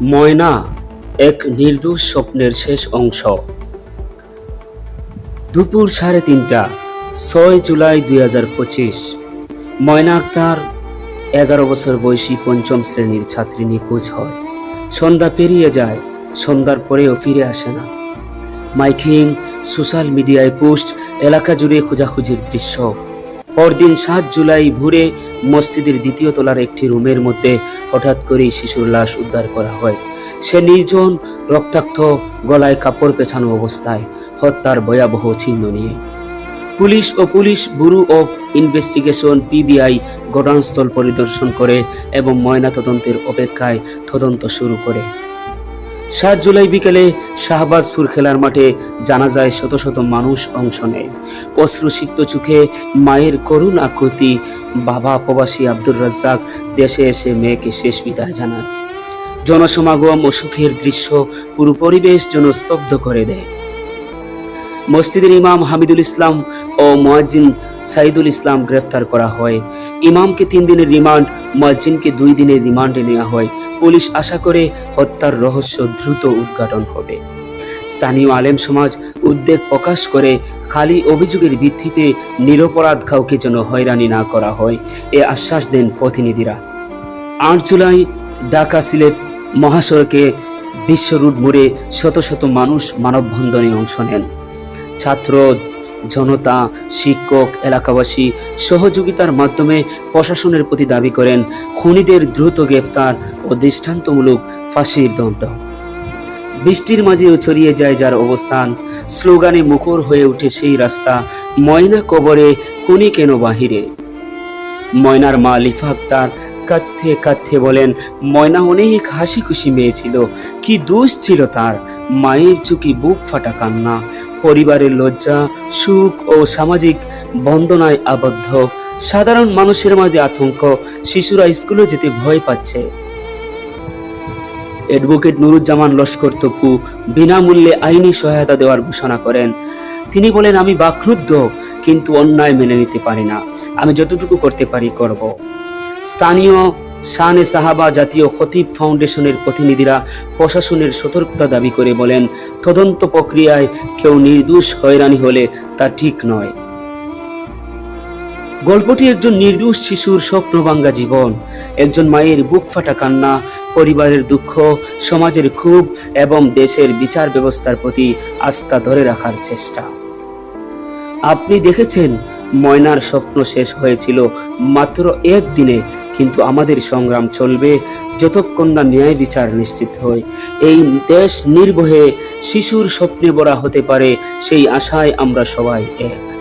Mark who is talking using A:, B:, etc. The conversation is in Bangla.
A: ময়না এক নির্দোষ স্বপ্নের শেষ অংশ। দুপুর সাড়ে তিনটা, ছয় জুলাই দুই হাজার পঁচিশ, ময়না আক্তার, এগারো বছর বয়সী পঞ্চম শ্রেণির ছাত্রী নিখোঁজ হয়। সন্ধ্যা পেরিয়ে যায়, সন্ধ্যার পরেও ফিরে আসে না। মাইকিং, সোশ্যাল মিডিয়ায় পোস্ট, এলাকা জুড়ে খোঁজাখুঁজির দৃশ্য। পরদিন সাত জুলাই ভোরে মসজিদের দ্বিতীয় তলার একটি রুমের মধ্যে হঠাৎ করেই শিশুর লাশ উদ্ধার করা হয়। সে নির্জন, রক্তাক্ত, গলায় কাপড় পেছানো অবস্থায় হত্যার ভয়াবহ চিহ্ন নিয়ে। Police O police bureau of investigation PBI ঘটনাস্থল পরিদর্শন করে এবং ময়নাতদন্তের অপেক্ষায় তদন্ত শুরু করে। সাত জুলাই বিকেলে শাহবাজপুর খেলার মাঠে জানা যায় শত শত মানুষ অংশ নেয়। অশ্রুসিক্ত চোখে মায়ের করুণ আকুতি, বাবা প্রবাসী আব্দুর রাজ্জাক দেশে এসে মেয়েকে শেষ বিদায় জানায় জনসমাগম ও সুখের দৃশ্য পুরো পরিবেশ যেন স্তব্ধ করে দেয়। মসজিদের ইমাম হামিদুল ইসলাম ও মুয়াজ্জিন সাইদুল ইসলাম গ্রেফতার করা হয়। ইমামকে তিন দিনের রিমান্ড মুয়াজ্জিনকে দুই দিনের রিমান্ডে নেওয়া হয়। পুলিশ আশা করে হত্যার রহস্য দ্রুত উদ্ঘাটন হবে। স্থানীয় আলেম সমাজ উদ্বেগ প্রকাশ করে খালি অভিযোগের ভিত্তিতে নিরপরাধ কাউকে যেন হয়রানি না করা হয়, এ আশ্বাস দেন প্রতিনিধিরা। আট জুলাই ঢাকা সিলেট মহাসড়কে বিশ্ব রুট মোড়ে শত শত মানুষ মানববন্ধনে অংশ নেন। ছাত্র জনতা, শিক্ষক, এলাকাবাসী সহযোগিতার মাধ্যমে প্রশাসনের প্রতি দাবি করেন, খুনিদের দ্রুত গ্রেফতার ও দৃষ্টান্তমূলক ফাঁসির দণ্ড। বৃষ্টির মাঝেও ছড়িয়ে যায় যার অবস্থান। স্লোগানে মুখর হয়ে ওঠে সেই রাস্তা, ময়না কবরে খুনি কেন বাহিরে? ময়নার মা লিফা আক্তার কাঁদতে কাঁদতে বলেন, ময়না অনেক হাসি খুশি মেয়ে ছিল কি দোষ ছিল তার? মায়ের চুকি বুক ফাটা কান্না পরিবারের লজ্জা, সুখ ও সামাজিক বন্দনায় আবদ্ধ। সাধারণ মানুষের মাঝে আতঙ্ক, শিশুরা স্কুলে যেতে ভয় পাচ্ছে। অ্যাডভোকেট নুরুজ্জামান লস্কর তপু বিনামূল্যে আইনি সহায়তা দেওয়ার ঘোষণা করেন। তিনি বলেন, আমি বাক্রুদ্ধ, কিন্তু অন্যায় মেনে নিতে পারি না। আমি যতটুকু করতে পারি করব। স্থানীয় শানে সাহাবা জাতীয় খতিব ফাউন্ডেশনের প্রতিনিধিরা প্রশাসনের সতর্কতা দাবি করে বলেন, তদন্ত প্রক্রিয়ায় কেউ নির্দোষ, হয়রানি হলে তা ঠিক নয়। গল্পটি একজন নির্দোষ শিশুর স্বপ্নভাঙ্গা জীবন। একজন মায়ের বুক ফাটা কান্না, পরিবারের দুঃখ, সমাজের ক্ষোভ এবং দেশের বিচার ব্যবস্থার প্রতি আস্থা ধরে রাখার চেষ্টা। আপনি দেখেছেন, ময়নার স্বপ্ন শেষ হয়েছিল মাত্র একদিনে কিন্তু আমাদের সংগ্রাম চলবে যতক্ষণ না ন্যায় বিচার নিশ্চিত হয়। এই দেশ নির্ভয়ে শিশুর স্বপ্নে বড়া হতে পারে, সেই আশায় আমরা সবাই এক।